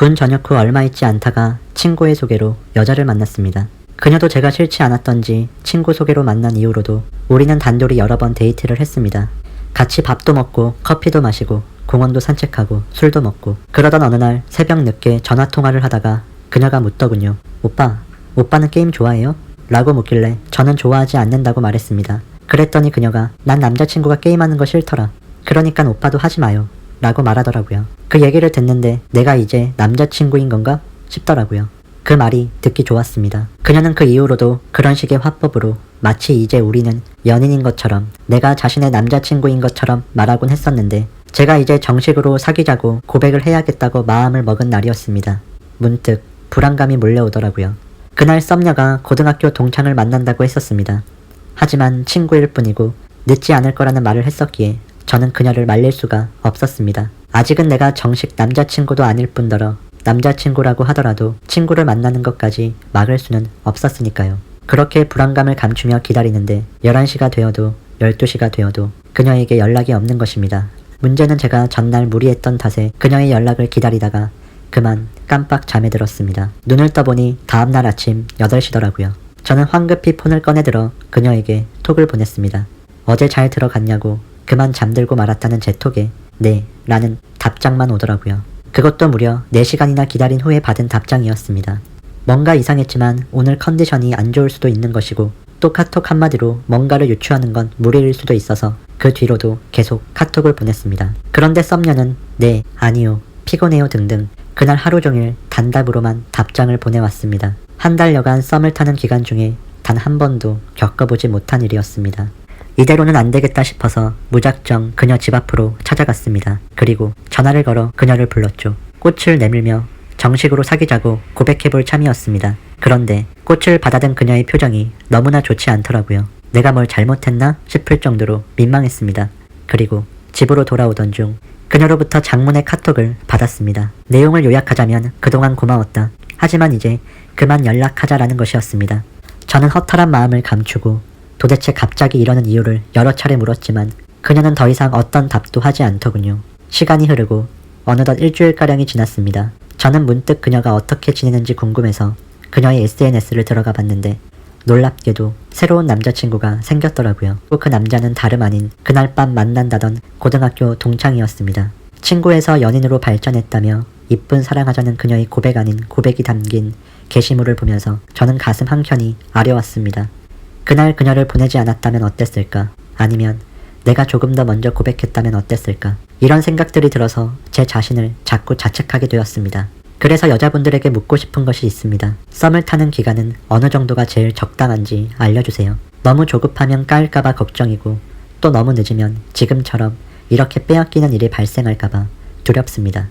군 전역 후 얼마 있지 않다가 친구의 소개로 여자를 만났습니다. 그녀도 제가 싫지 않았던지 친구 소개로 만난 이후로도 우리는 단둘이 여러 번 데이트를 했습니다. 같이 밥도 먹고 커피도 마시고 공원도 산책하고 술도 먹고 그러던 어느 날 새벽 늦게 전화 통화를 하다가 그녀가 묻더군요. 오빠, 오빠는 게임 좋아해요? 라고 묻길래 저는 좋아하지 않는다고 말했습니다. 그랬더니 그녀가 난 남자친구가 게임하는 거 싫더라. 그러니까 오빠도 하지 마요. 라고 말하더라고요. 그 얘기를 듣는데 내가 이제 남자친구인 건가 싶더라고요. 그 말이 듣기 좋았습니다. 그녀는 그 이후로도 그런 식의 화법으로 마치 이제 우리는 연인인 것처럼 내가 자신의 남자친구인 것처럼 말하곤 했었는데 제가 이제 정식으로 사귀자고 고백을 해야겠다고 마음을 먹은 날이었습니다. 문득 불안감이 몰려오더라고요. 그날 썸녀가 고등학교 동창을 만난다고 했었습니다. 하지만 친구일 뿐이고 늦지 않을 거라는 말을 했었기에 저는 그녀를 말릴 수가 없었습니다. 아직은 내가 정식 남자친구도 아닐 뿐더러 남자친구라고 하더라도 친구를 만나는 것까지 막을 수는 없었으니까요. 그렇게 불안감을 감추며 기다리는데 11시가 되어도 12시가 되어도 그녀에게 연락이 없는 것입니다. 문제는 제가 전날 무리했던 탓에 그녀의 연락을 기다리다가 그만 깜빡 잠에 들었습니다. 눈을 떠보니 다음날 아침 8시더라고요. 저는 황급히 폰을 꺼내들어 그녀에게 톡을 보냈습니다. 어제 잘 들어갔냐고 그만 잠들고 말았다는 제 톡에 네 라는 답장만 오더라고요. 그것도 무려 4시간이나 기다린 후에 받은 답장이었습니다. 뭔가 이상했지만 오늘 컨디션이 안 좋을 수도 있는 것이고 또 카톡 한마디로 뭔가를 유추하는 건 무리일 수도 있어서 그 뒤로도 계속 카톡을 보냈습니다. 그런데 썸녀는 네, 아니요, 피곤해요 등등 그날 하루 종일 단답으로만 답장을 보내왔습니다. 한 달여간 썸을 타는 기간 중에 단 한 번도 겪어보지 못한 일이었습니다. 이대로는 안 되겠다 싶어서 무작정 그녀 집 앞으로 찾아갔습니다. 그리고 전화를 걸어 그녀를 불렀죠. 꽃을 내밀며 정식으로 사귀자고 고백해볼 참이었습니다. 그런데 꽃을 받아든 그녀의 표정이 너무나 좋지 않더라고요. 내가 뭘 잘못했나 싶을 정도로 민망했습니다. 그리고 집으로 돌아오던 중 그녀로부터 장문의 카톡을 받았습니다. 내용을 요약하자면 그동안 고마웠다. 하지만 이제 그만 연락하자라는 것이었습니다. 저는 허탈한 마음을 감추고 도대체 갑자기 이러는 이유를 여러 차례 물었지만 그녀는 더 이상 어떤 답도 하지 않더군요. 시간이 흐르고 어느덧 일주일가량이 지났습니다. 저는 문득 그녀가 어떻게 지내는지 궁금해서 그녀의 SNS를 들어가 봤는데 놀랍게도 새로운 남자친구가 생겼더라고요. 그 남자는 다름 아닌 그날 밤 만난다던 고등학교 동창이었습니다. 친구에서 연인으로 발전했다며 이쁜 사랑하자는 그녀의 고백 아닌 고백이 담긴 게시물을 보면서 저는 가슴 한켠이 아려왔습니다. 그날 그녀를 보내지 않았다면 어땠을까? 아니면 내가 조금 더 먼저 고백했다면 어땠을까? 이런 생각들이 들어서 제 자신을 자꾸 자책하게 되었습니다. 그래서 여자분들에게 묻고 싶은 것이 있습니다. 썸을 타는 기간은 어느 정도가 제일 적당한지 알려주세요. 너무 조급하면 까일까봐 걱정이고 또 너무 늦으면 지금처럼 이렇게 빼앗기는 일이 발생할까봐 두렵습니다.